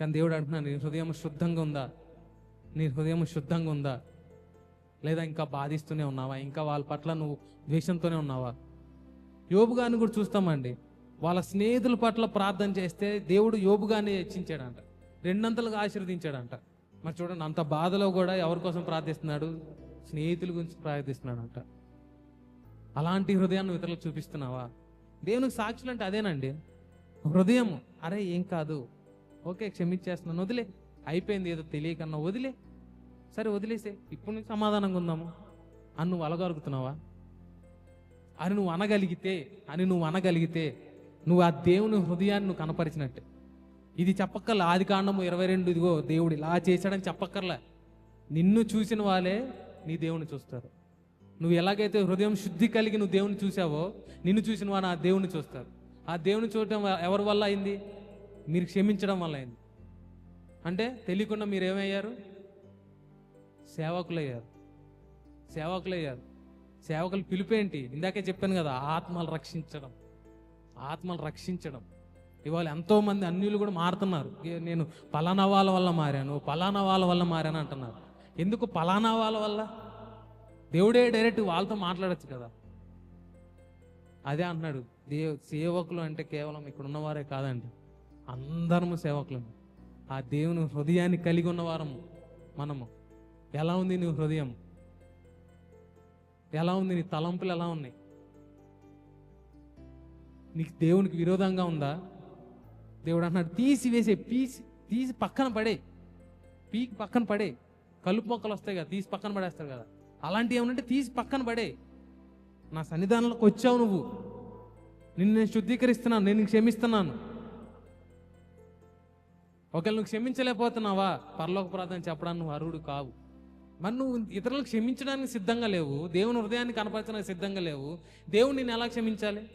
కానీ దేవుడు అంటున్నాను నీ హృదయం శుద్ధంగా ఉందా? నీ హృదయం శుద్ధంగా ఉందా? లేదా ఇంకా బాధిస్తూనే ఉన్నావా? ఇంకా వాళ్ళ పట్ల నువ్వు ద్వేషంతోనే ఉన్నావా? యోబు గారిని కూడా చూస్తామండి. వాళ్ళ స్నేహితుల పట్ల ప్రార్థన చేస్తే దేవుడు యోబు గారిని హెచ్చించాడంట. రెండంతలుగా ఆశీర్వదించాడంట. మరి చూడండి అంత బాధలో కూడా ఎవరి కోసం ప్రార్థిస్తున్నాడు? స్నేహితుల గురించి ప్రార్థిస్తున్నాడంట. అలాంటి హృదయాన్ని ఇతరులకు చూపిస్తున్నావా? దేవునికి సాక్షులు అంటే అదేనండి. హృదయం అరే ఏం కాదు. ఓకే క్షమించేస్తున్నాను. వదిలే. అయిపోయింది ఏదో తెలియకన్నా వదిలే. సరే వదిలేసే. ఇప్పుడు నుంచి సమాధానంగా ఉందాము. అని నువ్వు అలగలుగుతున్నావా అని నువ్వు అనగలిగితే అని నువ్వు అనగలిగితే నువ్వు ఆ దేవుని హృదయాన్ని నువ్వు కనపరిచినట్టే. ఇది చెప్పక్కర్లా. ఆది కాండము ఇరవై రెండు ఇదిగో దేవుడు ఇలా చేశాడని చెప్పక్కర్లే. నిన్ను చూసిన వాళ్ళే నీ దేవుని చూస్తారు. నువ్వు ఎలాగైతే హృదయం శుద్ధి కలిగి నువ్వు దేవుని చూసావో నిన్ను చూసిన వారు ఆ దేవుని చూస్తారు ఆ దేవుని చూడటం ఎవరి వల్ల అయింది? మీరు క్షమించడం వల్ల అయింది. అంటే తెలియకుండా మీరు ఏమయ్యారు? సేవకులయ్యారు. సేవకులయ్యారు. సేవకులు పిలిపేంటి ఇందాకే చెప్పాను కదా ఆత్మలు రక్షించడం. ఆత్మలు రక్షించడం. ఇవాళ ఎంతోమంది అన్యులు కూడా మారుతున్నారు. నేను పలానా వాళ్ళ వల్ల మారాను పలానా వాళ్ళ వల్ల మారాను అంటున్నారు. ఎందుకు పలానా వాళ్ళ వల్ల? దేవుడే డైరెక్ట్ వాళ్ళతో మాట్లాడచ్చు కదా. అదే అంటున్నాడు. దేవ్ సేవకులు అంటే కేవలం ఇక్కడ ఉన్నవారే కాదండి. అందరము సేవకులము. ఆ దేవుని హృదయాన్ని కలిగి ఉన్నవారము మనము. ఎలా ఉంది నీ హృదయం ఎలా ఉంది నీ తలంపులు ఎలా ఉన్నాయి? నీకు దేవునికి విరోధంగా ఉందా? దేవుడు అన్నాడు తీసివేసే పీసి తీసి పక్కన పడే పీకి పక్కన పడే. కలుపు మొక్కలు వస్తాయి కదా తీసి పక్కన పడేస్తారు కదా. అలాంటివి ఏమంటే తీసి పక్కన పడే. నా సన్నిధానంలోకి వచ్చావు నువ్వు. నిన్ను నేను శుద్ధీకరిస్తున్నాను నేను నీకు క్షమిస్తున్నాను. ఒకవేళ నువ్వు క్షమించలేకపోతున్నావా? పరలోక ప్రార్థన చెప్పడానికి నువ్వు అర్హుడు కావు. మరి నువ్వు ఇతరులకు క్షమించడానికి సిద్ధంగా లేవు. దేవుని హృదయాన్ని కనపరచడానికి సిద్ధంగా లేవు. దేవుడు నేను ఎలా క్షమించాలి?